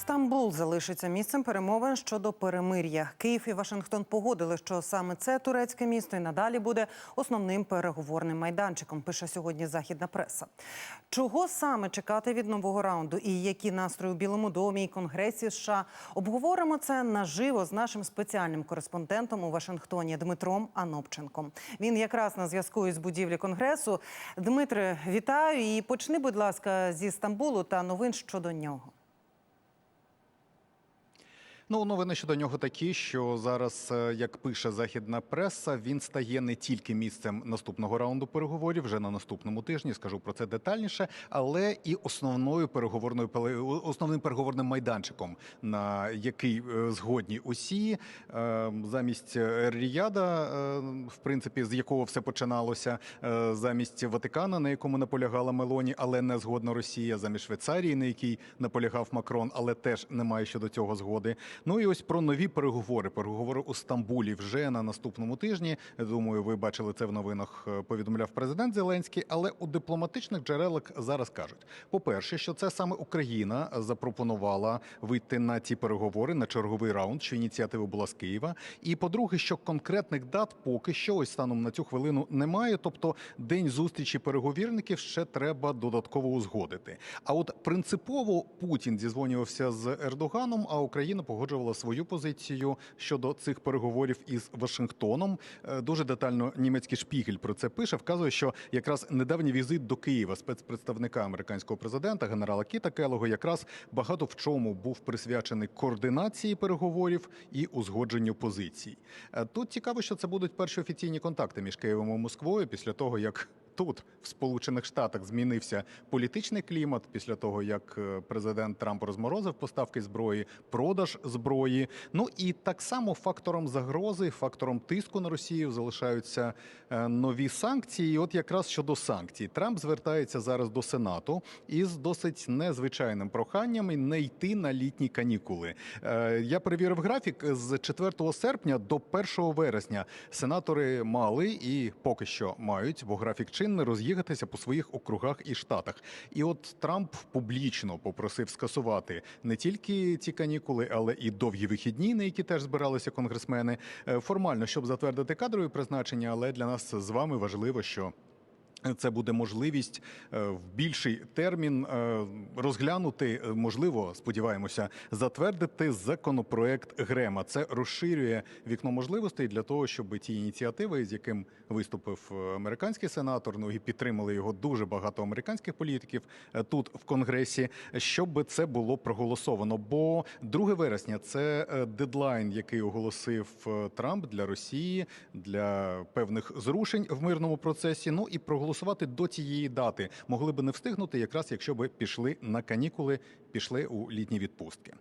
Стамбул залишиться місцем перемовин щодо перемир'я. Київ і Вашингтон погодили, що саме це турецьке місто і надалі буде основним переговорним майданчиком. Пише сьогодні західна преса. Чого саме чекати від нового раунду і які настрої у Білому домі і Конгресі США обговоримо це наживо з нашим спеціальним кореспондентом у Вашингтоні Дмитром Анопченком. Він якраз на зв'язку із будівлі конгресу. Дмитре, вітаю і почни, будь ласка, зі Стамбулу та новин щодо нього. Ну, новини щодо нього такі, що зараз, е, як пише західна преса, він стає не тільки місцем наступного раунду переговорів вже на наступному тижні. Скажу про це детальніше, але і основною переговорною основним переговорним майданчиком, на який е, згодні усі Е, замість Ріяда, в принципі, з якого все починалося, замість Ватикана, на якому наполягала Мелоні, але не згодна Росія, замість Швейцарії, на якій наполягав Макрон, але теж немає щодо цього згоди. Ну і ось про нові переговори. Переговори у Стамбулі вже на наступному тижні. Думаю, ви бачили це в новинах. е, Повідомляв президент Зеленський. Але у дипломатичних джерелах зараз кажуть: по-перше, що це саме Україна запропонувала вийти на ті переговори на черговий раунд, що ініціатива була з Києва. І по-друге, що конкретних дат поки що ось станом на цю хвилину немає. Тобто день зустрічі переговірників ще треба додатково узгодити. А от принципово Путін зізвонювався з Ердоганом, а Україна погоджувала свою позицію щодо цих переговорів із Вашингтоном. Е, Дуже детально німецький шпігель про це пише. Вказує, що якраз недавній візит до Києва спецпредставника американського президента генерала Кіта Келого якраз багато в чому був присвячений координації переговорів і узгодженню позицій. Е, Тут цікаво, що це будуть перші офіційні контакти між Києвом і Москвою після того, як тут, в Сполучених Штатах, змінився політичний клімат після того, як е, президент Трамп розморозив поставки зброї, продаж зброї. Ну і так само фактором загрози, фактором тиску на Росію залишаються е, нові санкції. І от якраз щодо санкцій, Трамп звертається зараз до Сенату із досить незвичайним проханням не йти на літні канікули. Е, Я перевірив графік з 4 серпня до 1 вересня. Сенатори мали і поки що мають, бо графік чинний, роз'їхатися по своїх округах і штатах. І от Трамп публічно попросив скасувати не тільки ці канікули, але і довгі вихідні, на які теж збиралися конгресмени. Е, Формально, щоб затвердити кадрові призначення, але для нас з вами важливо, що. Це буде можливість е, в більший термін е, розглянути, е, можливо, сподіваємося, затвердити законопроект Грема. Це розширює вікно можливостей для того, щоб ті ініціативи, з яким виступив американський сенатор, ну і підтримали його дуже багато американських політиків тут в конгресі, щоб це було проголосовано. Бо 2 вересня це дедлайн, який оголосив Трамп для Росії для певних зрушень в мирному процесі. Ну і проголосувати до цієї дати могли би не встигнути, якраз якщо би пішли на канікули, пішли у літні відпустки.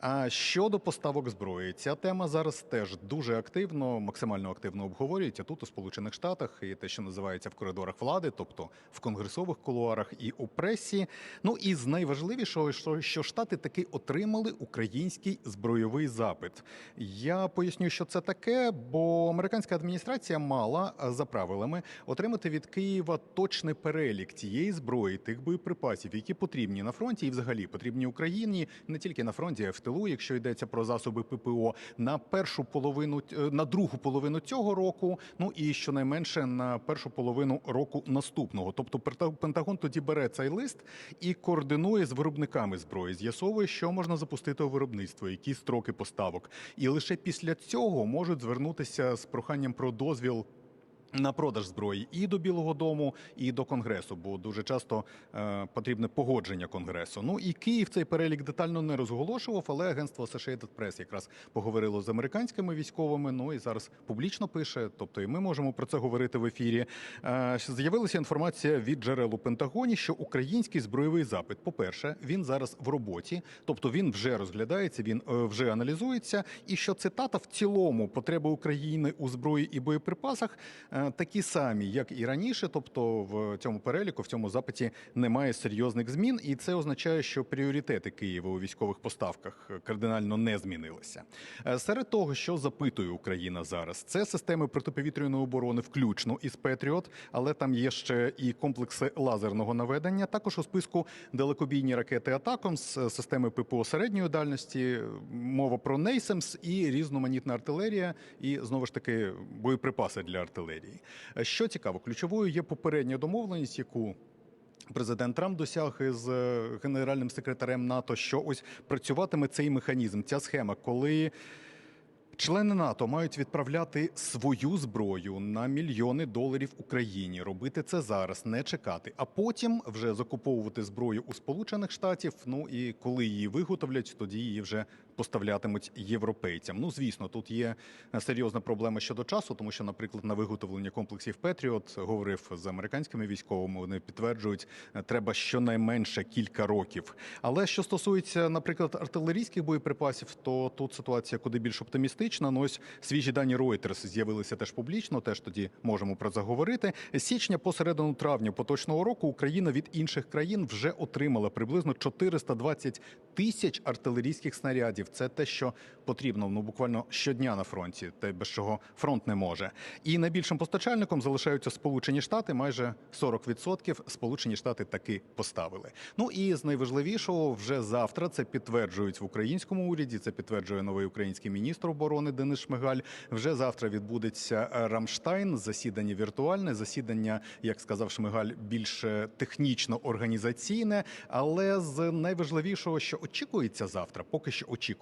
А щодо поставок зброї, ця тема зараз теж дуже активно, максимально активно обговорюється тут у Сполучених Штатах і те, що називається в коридорах влади, тобто в конгресових кулуарах і у пресі. Ну і з найважливішого, що, штати таки отримали український збройовий запит. Я поясню, що це таке, бо американська адміністрація мала за правилами отримати від Києва точний перелік тієї зброї, тих боєприпасів, які потрібні на фронті і взагалі потрібні Україні не тільки на фронті, а в тилу, якщо йдеться про засоби ППО, на першу половину е, на другу половину цього року. Ну і щонайменше на першу половину року наступного. Тобто Пента- Пентагон тоді бере цей лист і координує з виробниками зброї, з'ясовує, що можна запустити у виробництво, які строки поставок, і лише після цього можуть звернутися з проханням про дозвіл. На продаж зброї і до Білого Дому, і до Конгресу, бо дуже часто е, потрібне погодження Конгресу. Ну і Київ цей перелік детально не розголошував, але агентство Associated Press якраз поговорило з американськими військовими. Ну і зараз публічно пише. Тобто, і ми можемо про це говорити в ефірі. Е, з'явилася інформація від джерел у Пентагоні, що український збройовий запит, по-перше, він зараз в роботі, тобто він вже розглядається, він е, вже аналізується. І що цитата в цілому потреби України у зброї і боєприпасах. е, такі самі, як і раніше. Тобто, в цьому переліку, в цьому запиті немає серйозних змін, і це означає, що пріоритети Києва у військових поставках кардинально не змінилися. Е, Серед того, що запитує Україна зараз, це системи протиповітряної оборони, включно із Петріот, але там є ще і комплекси лазерного наведення. Також у списку далекобійні ракети Атакомс, е, системи ППО середньої дальності, мова про Нейсемс і різноманітна артилерія, і знову ж таки боєприпаси для артилерії. Е, Що цікаво, ключовою є попередня домовленість, яку Президент Трамп досяг із е, генеральним секретарем НАТО, що ось працюватиме цей механізм, ця схема, коли члени НАТО мають відправляти свою зброю на мільйони доларів Україні, робити це зараз, не чекати, а потім вже закуповувати зброю у Сполучених Штатів. Ну і коли її виготовлять, тоді її вже поставлятимуть європейцям. Ну звісно, тут є серйозна проблема щодо часу, тому що, наприклад, на виготовлення комплексів Петріот говорив з американськими військовими. Вони підтверджують, е, треба щонайменше кілька років. Але що стосується, наприклад, артилерійських боєприпасів, то тут ситуація куди більш оптимістична. Ну ось свіжі дані Reuters з'явилися теж публічно. Теж тоді можемо про це говорити. З січня по середину травня поточного року Україна від інших країн вже отримала приблизно 420 тисяч артилерійських снарядів. Це те, що потрібно ну буквально щодня на фронті, те без чого фронт не може. І найбільшим постачальником залишаються Сполучені Штати. Майже 40% Сполучені Штати таки поставили. Ну і з найважливішого вже завтра це підтверджують в українському уряді. Це підтверджує новий український міністр оборони Денис Шмигаль. Вже завтра відбудеться Рамштайн. Засідання віртуальне, засідання, як сказав Шмигаль, більш е, технічно організаційне. Але з найважливішого, що очікується завтра, поки що очікується,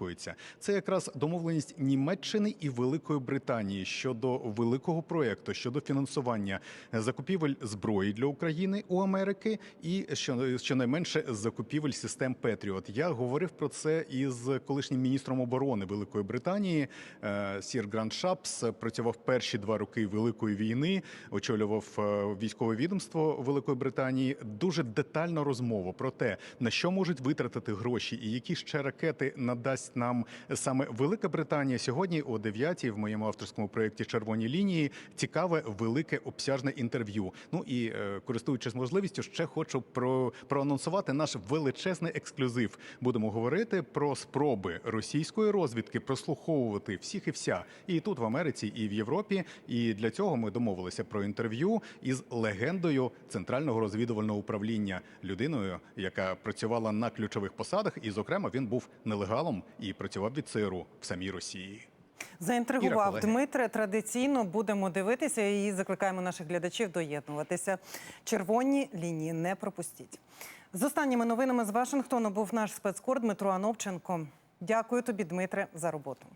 це якраз домовленість Німеччини і Великої Британії щодо великого проекту щодо фінансування закупівель зброї для України у Америки і що щонайменше закупівель систем Петріот. Я говорив про це із колишнім міністром оборони Великої Британії. Е, Сір Грант Шапс працював перші два роки Великої війни, очолював е, військове відомство Великої Британії. Дуже детальна розмова про те, на що можуть витратити гроші і які ще ракети надасть нам саме Велика Британія. Сьогодні о 9 в моєму авторському проєкті Червоні лінії цікаве велике обсяжне інтерв'ю. Ну і е, користуючись можливістю, ще хочу про проанонсувати наш величезний ексклюзив. Будемо говорити про спроби російської розвідки прослуховувати всіх і вся, і тут в Америці, і в Європі. І для цього ми домовилися про інтерв'ю із легендою центрального розвідувального управління, людиною, яка працювала на ключових посадах, і, зокрема, він був нелегалом і працював від ЦРУ в самій Росії. Заінтригував. Дмитре. Традиційно будемо дивитися і закликаємо наших глядачів доєднуватися. Червоні лінії не пропустіть. З останніми новинами з Вашингтону був наш спецкор Дмитро Ановченко. Дякую тобі, Дмитре, за роботу.